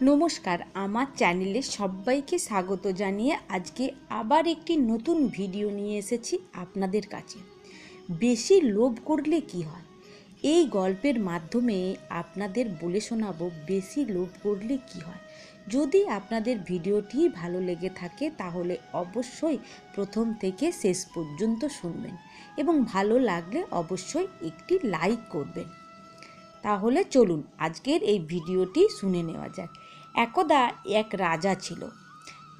নমস্কার, আমার চ্যানেলে সবাইকে স্বাগত জানিয়ে আজকে আবার একটি নতুন ভিডিও নিয়ে এসেছি আপনাদের কাছে। বেশি লোভ করলে কি হয়? এই গল্পের মাধ্যমে আপনাদের বলে শোনাবো বেশি লোভ করলে কি হয়। যদি আপনাদের ভিডিওটি ভালো লেগে থাকে তাহলে অবশ্যই প্রথম থেকে শেষ পর্যন্ত শুনবেন এবং ভালো লাগলে অবশ্যই একটি লাইক করবেন। তাহলে চলুন, আজকের এই ভিডিওটি শুনে নেওয়া যাক। একদা এক রাজা ছিল,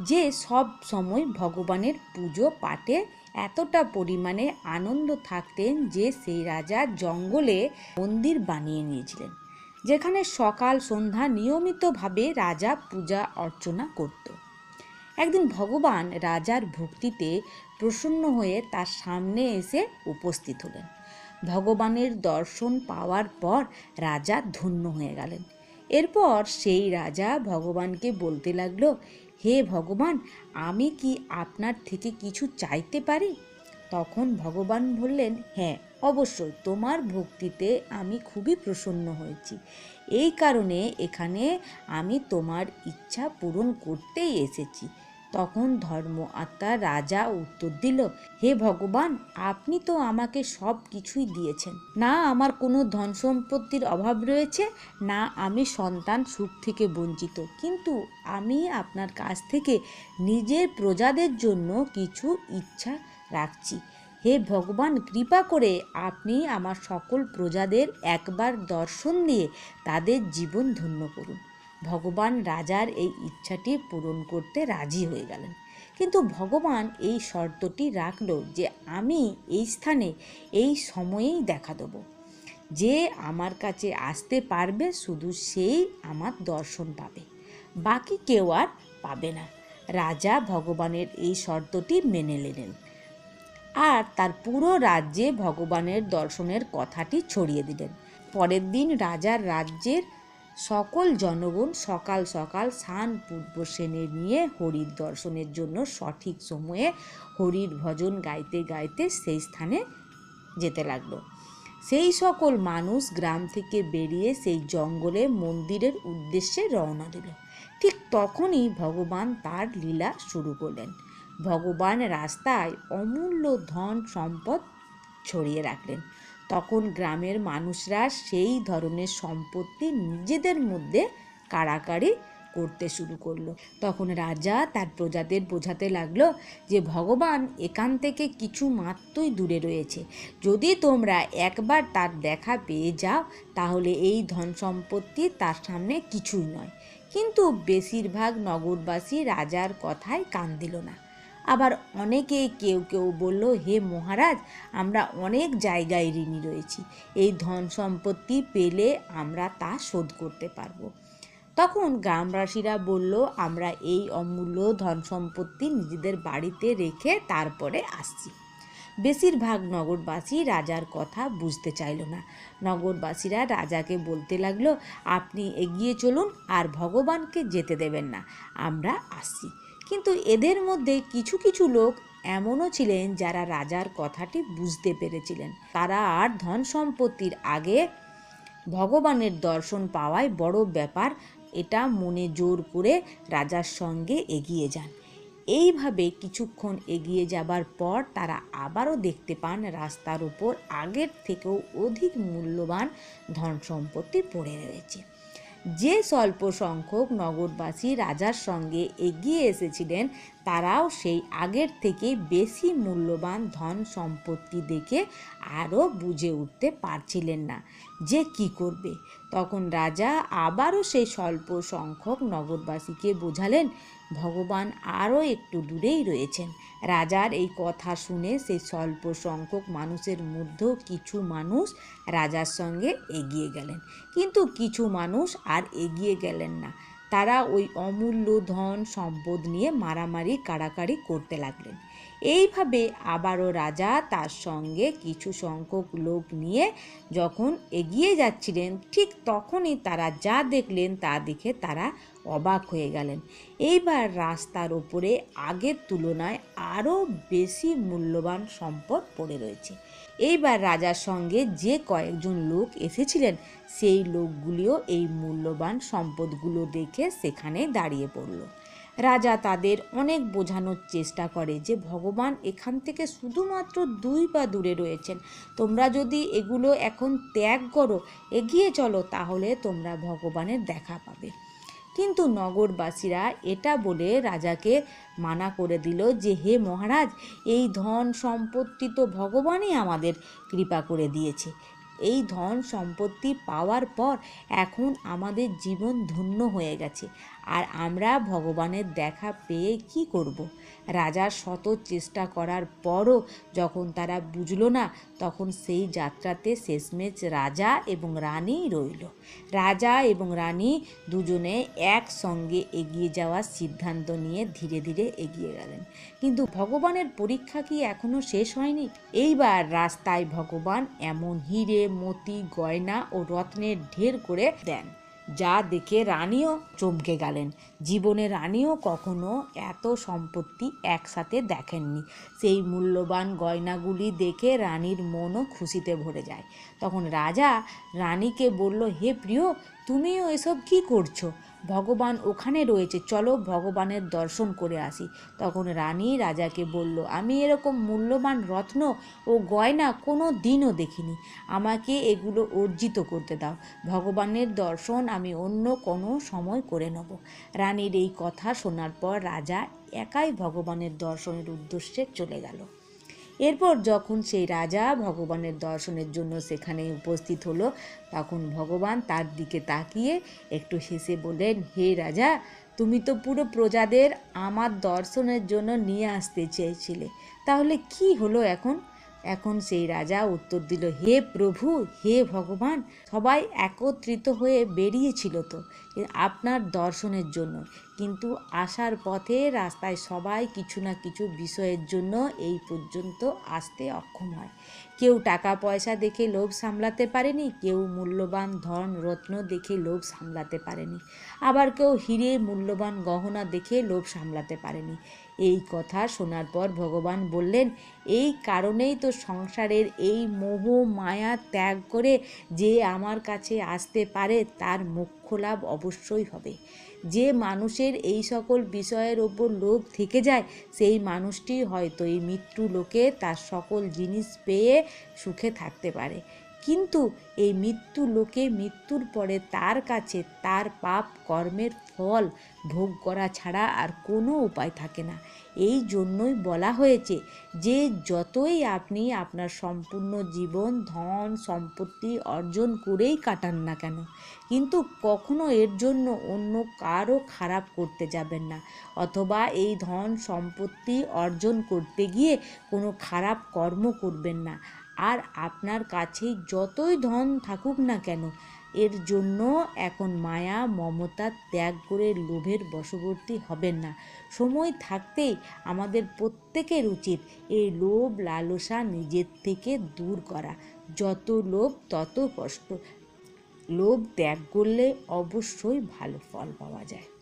যে সব সময় ভগবানের পুজো পাঠে এতটা পরিমাণে আনন্দ থাকতেন যে সেই রাজা জঙ্গলে মন্দির বানিয়ে নিয়েছিলেন, যেখানে সকাল সন্ধ্যা নিয়মিতভাবে রাজা পূজা অর্চনা করত। একদিন ভগবান রাজার ভক্তিতে প্রসন্ন হয়ে তার সামনে এসে উপস্থিত হলেন। ভগবানের দর্শন পাওয়ার পর রাজা ধন্য হয়ে গেলেন। এরপর সেই রাজা ভগবানকে বলতে লাগল, হে ভগবান, আমি কি আপনার থেকে কিছু চাইতে পারি? তখন ভগবান বললেন হ্যাঁ অবশ্যই, তোমার ভক্তিতে আমি খুবই প্রসন্ন হয়েছি। এই কারণে এখানে আমি তোমার ইচ্ছা পূরণ করতেই এসেছি। তখন ধর্ম আত্মার রাজা উত্তর দিল, হে ভগবান, আপনি তো আমাকে সব কিছুই দিয়েছেন। না আমার কোনো ধন সম্পত্তির অভাব রয়েছে, না আমি সন্তান সুখ থেকে বঞ্চিত। কিন্তু আমি আপনার কাছ থেকে নিজের প্রজাদের জন্য কিছু ইচ্ছা রাখছি। হে ভগবান, কৃপা করে আপনি আমার সকল প্রজাদের একবার দর্শন দিয়ে তাদের জীবন ধন্য করুন। ভগবান রাজার এই ইচ্ছাটি পূরণ করতে রাজি হয়ে গেলেন। কিন্তু ভগবান এই শর্তটি রাখল যে আমি এই স্থানে এই সময়েই দেখা দেবো। যে আমার কাছে আসতে পারবে শুধু সেই আমার দর্শন পাবে, বাকি কেউ আর পাবে না। রাজা ভগবানের এই শর্তটি মেনে নিলেন। আর তার পুরো রাজ্যে ভগবানের দর্শনের কথাটি ছড়িয়ে দিলেন। পরের দিন রাজার রাজ্যের সকল জনগণ সকাল সকাল স্নান পূর্ব সেনে নিয়ে হরির দর্শনের জন্য সঠিক সময়ে হরির ভজন গাইতে গাইতে সেই স্থানে যেতে লাগল। সেই সকল মানুষ গ্রাম থেকে বেরিয়ে সেই জঙ্গলে মন্দিরের উদ্দেশ্যে রওনা দিল। ঠিক তখনই ভগবান তার লীলা শুরু করলেন। ভগবান রাস্তায় অমূল্য ধন সম্পদ ছড়িয়ে রাখলেন। তখন গ্রামের মানুষরা সেই ধরনের সম্পত্তি নিজেদের মধ্যে কাড়াকাড়ি করতে শুরু করল। তখন রাজা তার প্রজাদের বোঝাতে লাগল যে, ভগবান এখান থেকে কিছু মাত্রই দূরে রয়েছে। যদি তোমরা একবার তার দেখা পেয়ে যাও, তাহলে এই ধন সম্পত্তি তার সামনে কিছুই নয়। কিন্তু বেশিরভাগ নগরবাসী রাজার কথায় কান দিল না। আবার অনেকে কেউ কেউ বলল, হে মহারাজ, আমরা অনেক জায়গায় ঋণী রয়েছি। এই ধন সম্পত্তি পেলে আমরা তা শোধ করতে পারব। তখন গ্রামবাসীরা বলল, আমরা এই অমূল্য ধন সম্পত্তি নিজেদের বাড়িতে রেখে তারপরে আসছি। বেশিরভাগ নগরবাসী রাজার কথা বুঝতে চাইল না। নগরবাসীরা রাজাকে বলতে লাগল, আপনি এগিয়ে চলুন, আর ভগবানকে যেতে দেবেন না। আমরা আসছি। কিন্তু এদের মধ্যে কিছু কিছু লোক এমনও ছিলেন যারা রাজার কথাটি বুঝতে পেরেছিলেন। তারা আর ধন সম্পত্তির আগে ভগবানের দর্শন পাওয়ায় বড় ব্যাপার, এটা মনে জোর করে রাজার সঙ্গে এগিয়ে যান। এইভাবে কিছুক্ষণ এগিয়ে যাবার পর তারা আবারও দেখতে পান রাস্তার উপর আগের থেকেও অধিক মূল্যবান ধন সম্পত্তি পড়ে রয়েছে। যে স্বল্প সংখ্যক নগরবাসী রাজার সঙ্গে এগিয়ে এসেছিলেন, তারাও সেই আগের থেকে বেশি মূল্যবান ধন সম্পত্তি দেখে আরও বুঝে উঠতে পারছিলেন না যে কি করবে। তখন রাজা আবারও সেই স্বল্প সংখ্যক নগরবাসীকে বোঝালেন, ভগবান আরও একটু দূরেই রয়েছেন। রাজার এই কথা শুনে সেই স্বল্প সংখ্যক মানুষের মধ্যেও কিছু মানুষ রাজার সঙ্গে এগিয়ে গেলেন। কিন্তু কিছু মানুষ আর এগিয়ে গেলেন না। তারা ওই অমূল্য ধন সম্পদ নিয়ে মারামারি, কাড়াকাড়ি করতে লাগলেন। এইভাবে আবারও রাজা তার সঙ্গে কিছু সংখ্যক লোক নিয়ে যখন এগিয়ে যাচ্ছিলেন, ঠিক তখনই তারা যা দেখলেন তা দেখে তারা অবাক হয়ে গেলেন। এইবার রাস্তার ওপরে আগের তুলনায় আরও বেশি মূল্যবান সম্পদ পড়ে রয়েছে। এইবার রাজার সঙ্গে যে কয়েকজন লোক এসেছিলেন, সেই লোকগুলিও এই মূল্যবান সম্পদগুলো দেখে সেখানে দাঁড়িয়ে পড়ল। রাজা তাদের অনেক বোঝানোর চেষ্টা করে যে ভগবান এখান থেকে শুধুমাত্র দুই পা দূরে রয়েছেন। তোমরা যদি এগুলো এখন ত্যাগ করো, এগিয়ে চলো, তাহলে তোমরা ভগবানের দেখা পাবে। কিন্তু নগরবাসীরা এটা বলে রাজাকে মানা করে দিল যে, হে মহারাজ, এই ধন সম্পত্তি তো ভগবানই আমাদের কৃপা করে দিয়েছে। এই ধন সম্পত্তি পাওয়ার পর এখন আমাদের জীবন ধন্য হয়ে গেছে। আর আমরা ভগবানের দেখা পেয়ে কি করব। রাজার শত চেষ্টা করার পরও যখন তারা বুঝলো না, তখন সেই যাত্রাতে শেষমেশ রাজা এবং রানী রইল। রাজা এবং রানী দুজনে একসঙ্গে এগিয়ে যাওয়ার সিদ্ধান্ত নিয়ে ধীরে ধীরে এগিয়ে গেলেন। কিন্তু ভগবানের পরীক্ষা কি এখনও শেষ হয়নি? এইবার রাস্তায় ভগবান এমন হিরে, মতি, গয়না ও রত্নের ঢের করে দেন। যা দেখে রানীও চমকে গেলেন। জীবনে রানীও কখনো এত সম্পত্তি একসাথে দেখেননি। সেই মূল্যবান গয়নাগুলি দেখে রানীর মনও খুশিতে ভরে যায়। তখন রাজা রানীকে বলল, হে প্রিয়, তুমিও এসব কি করছ? ভগবান ওখানে রয়েছে, চলো ভগবানের দর্শন করে আসি। তখন রানী রাজাকে বলল, আমি এরকম মূল্যবান রত্ন ও গয়না কোনো দিনও দেখিনি। আমাকে এগুলো অর্জিত করতে দাও। ভগবানের দর্শন আমি অন্য কোনো সময় করে নেব। রানীর এই কথা শোনার পর রাজা একাই ভগবানের দর্শনের উদ্দেশ্যে চলে গেল। এরপর যখন সেই রাজা ভগবানের দর্শনের জন্য সেখানে উপস্থিত হলো, তখন ভগবান তার দিকে তাকিয়ে একটু হেসে বললেন, হে রাজা, তুমি তো পুরো প্রজাদের আমার দর্শনের জন্য নিয়ে আসতে চেয়েছিলে। তাহলে কি হলো এখন? এখন সেই রাজা উত্তর দিল, হে প্রভু, হে ভগবান, সবাই একত্রিত হয়ে বেরিয়েছিল তো আপনার দর্শনের জন্য। কিন্তু আসার পথে রাস্তায় সবাই কিছু না কিছু বিষয়ের জন্য এই পর্যন্ত আসতে অক্ষম হয়। কেউ টাকা পয়সা দেখে লোভ সামলাতে পারেনি, কেউ মূল্যবান ধন, রত্ন দেখে লোভ সামলাতে পারেনি। আবার কেউ হিরে, মূল্যবান গহনা দেখে লোভ সামলাতে পারেনি। এই কথা শোনার পর ভগবান বললেন, এই কারণেই তো সংসারের এই মোহ, মায়া ত্যাগ করে যে আমার কাছে আসতে পারে, তার মোক্ষ লাভ অবশ্যই হবে। যে মানুষের এই সকল বিষয়ের ওপর লোভ থেকে যায়, সেই মানুষটি হয়তো এই মৃত্যু লোকে তার সকল জিনিস পেয়ে সুখে থাকতে পারে। কিন্তু এই মৃত্যু লোকে মৃত্যুর পরে তার কাছে তার পাপ কর্মের ফল ভোগ করা ছাড়া আর কোনো উপায় থাকে না। এই জন্যই বলা হয়েছে যে, যতই আপনি আপনার সম্পূর্ণ জীবন, ধন, সম্পত্তি অর্জন করেই কাটান না কেন, কিন্তু কখনো এর জন্য অন্য কারও খারাপ করতে যাবেন না, অথবা এই ধন, সম্পত্তি অর্জন করতে গিয়ে কোনো খারাপ কর্ম করবেন না। আর আপনার কাছে যতই ধন থাকুক না কেন, এর জন্য এখন মায়া, মমতা ত্যাগ করে লোভের বশবর্তী হবেন না। সময় থাকতেই আমাদের প্রত্যেকের উচিত এই লোভ লালসা নিজের থেকে দূর করা। যত লোভ, তত কষ্ট। লোভ ত্যাগ করলে অবশ্যই ভালো ফল পাওয়া যায়।